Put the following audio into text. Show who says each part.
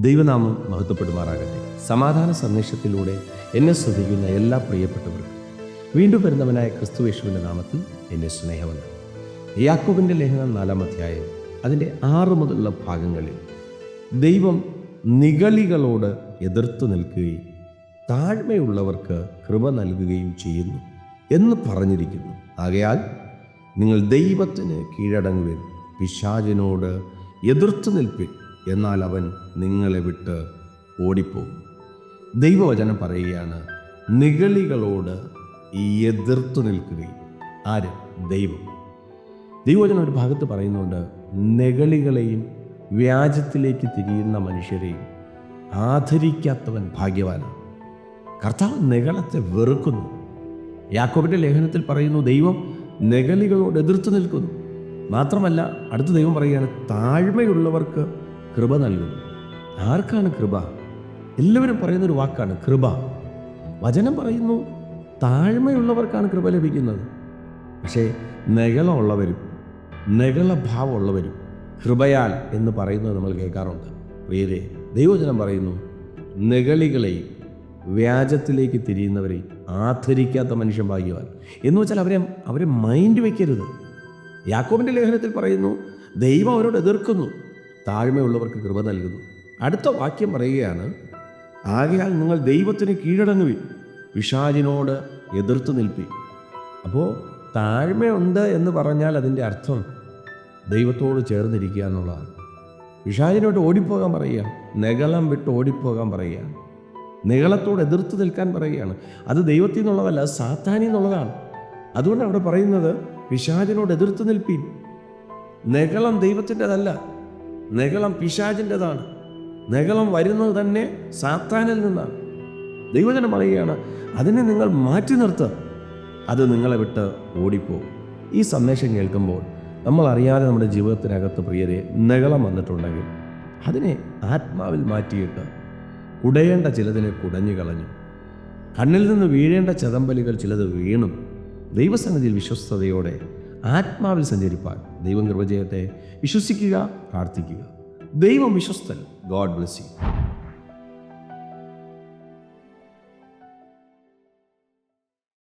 Speaker 1: ദൈവനാമം മഹത്വപ്പെടുമാറാകട്ടെ. സമാധാന സന്ദേശത്തിലൂടെ എന്നെ ശ്രദ്ധിക്കുന്ന എല്ലാ പ്രിയപ്പെട്ടവർക്കും വീണ്ടും വരുന്നവനായ ക്രിസ്തു യേശുവിന്റെ നാമത്തിൽ എന്നെ സ്നേഹമുണ്ട് യാക്കോബിന്റെ ലേഖനം നാലാം അധ്യായം അതിന്റെ ആറ് മുതലുള്ള ഭാഗങ്ങളിൽ ദൈവം നിഗളികളോട് എതിർത്തു നിൽക്കുകയും താഴ്മയുള്ളവർക്ക് കൃപ നൽകുകയും ചെയ്യുന്നു എന്ന് പറഞ്ഞിരിക്കുന്നു. ആകയാൽ നിങ്ങൾ ദൈവത്തിന് കീഴടങ്ങുവിൻ പിശാചിനോട് എതിർത്തു നിൽപ്പിൻ. എന്നാൽ അവൻ നിങ്ങളെ വിട്ട് ഓടിപ്പോകും. ദൈവവചനം പറയുകയാണ് നിഗളികളോട് എതിർത്തു നിൽക്കുകയും. ആര്? ദൈവം. ദൈവവചനം ഒരു ഭാഗത്ത് പറയുന്നുണ്ട് നിഗളികളെയും വ്യാജത്തിലേക്ക് തിരിയുന്ന മനുഷ്യരെയും ആദരിക്കാത്തവൻ ഭാഗ്യവാനാണ്. കർത്താവ് നികളത്തെ വെറുക്കുന്നു. യാക്കോബിന്റെ ലേഖനത്തിൽ പറയുന്നു ദൈവം നികളികളോട് എതിർത്ത് നിൽക്കുന്നു. മാത്രമല്ല അടുത്ത ദൈവം പറയുകയാണ് താഴ്മയുള്ളവർക്ക് കൃപ നൽകുന്നു. ആർക്കാണ് കൃപ? എല്ലാവരും പറയുന്ന ഒരു വാക്കാണ് കൃപ. വചനം പറയുന്നു താഴ്മയുള്ളവർക്കാണ് കൃപ ലഭിക്കുന്നത്. പക്ഷേ നെകളമുള്ളവരും നെകളഭാവമുള്ളവരും കൃപയാൽ എന്ന് പറയുന്നത് നമ്മൾ കേൾക്കാറുണ്ട്. പ്രിയരെ ദൈവജനം പറയുന്നു നെകളികളെയും വ്യാജത്തിലേക്ക് തിരിയുന്നവരെ ആദരിക്കാത്ത മനുഷ്യൻ ഭാഗ്യവാൻ. എന്ന് വെച്ചാൽ അവരെ അവരെ മൈൻഡ് വയ്ക്കരുത് യാക്കോബിന്റെ ലേഖനത്തിൽ പറയുന്നു ദൈവം അവരോട് എതിർക്കുന്നു. താഴ്മയുള്ളവർക്ക് കൃപ നൽകുന്നു. അടുത്ത വാക്യം പറയുകയാണ് ആകയാൽ നിങ്ങൾ ദൈവത്തിന് കീഴടങ്ങുവിൻ പിശാചിനോട് എതിർത്ത് നിൽപ്പി അപ്പോൾ താഴ്മയുണ്ട് എന്ന് പറഞ്ഞാൽ അതിന്റെ അർത്ഥം ദൈവത്തോട് ചേർന്നിരിക്കുക എന്നുള്ളതാണ്. പിശാചിനോട്ട് ഓടിപ്പോകാൻ പറയുക നികളം വിട്ട് ഓടിപ്പോകാൻ പറയുക നികളത്തോട് എതിർത്ത് നിൽക്കാൻ പറയുകയാണ്. അത് ദൈവത്തിൽ നിന്നുള്ളതല്ല അത് സാത്താനിൽ നിന്നുള്ളതാണ്. അതുകൊണ്ട് അവിടെ പറയുന്നത് പിശാചിനോട് എതിർത്ത് നിൽപ്പി നികളം ദൈവത്തിന്റെതല്ല. നെകളം പിശാചിന്റെതാണ്. നികളം വരുന്നത് തന്നെ സാത്താനിൽ നിന്നാണ്. ദൈവജനം പറയുകയാണ് അതിനെ നിങ്ങൾ മാറ്റി നിർത്തുക അത് നിങ്ങളെ വിട്ട് ഓടിപ്പോകും. ഈ സന്ദേശം കേൾക്കുമ്പോൾ നമ്മൾ അറിയാതെ നമ്മുടെ ജീവിതത്തിനകത്ത് പ്രിയരെ നികളം വന്നിട്ടുണ്ടെങ്കിൽ അതിനെ ആത്മാവിൽ മാറ്റിയിട്ട് കുടയേണ്ട ചിലതിനെ കുടഞ്ഞു കളഞ്ഞു. കണ്ണിൽ നിന്ന് വീഴേണ്ട ചതമ്പലുകൾ ചിലത് വീണും ദൈവസന്നിധിയിൽ വിശ്വസ്തയോടെ ആത്മാവിൽ സഞ്ചരിപ്പാൻ ദൈവം കൃപ വിശ്വസിക്കുക പ്രാർത്ഥിക്കുക. ദൈവം വിശ്വസ്തൻ. God bless you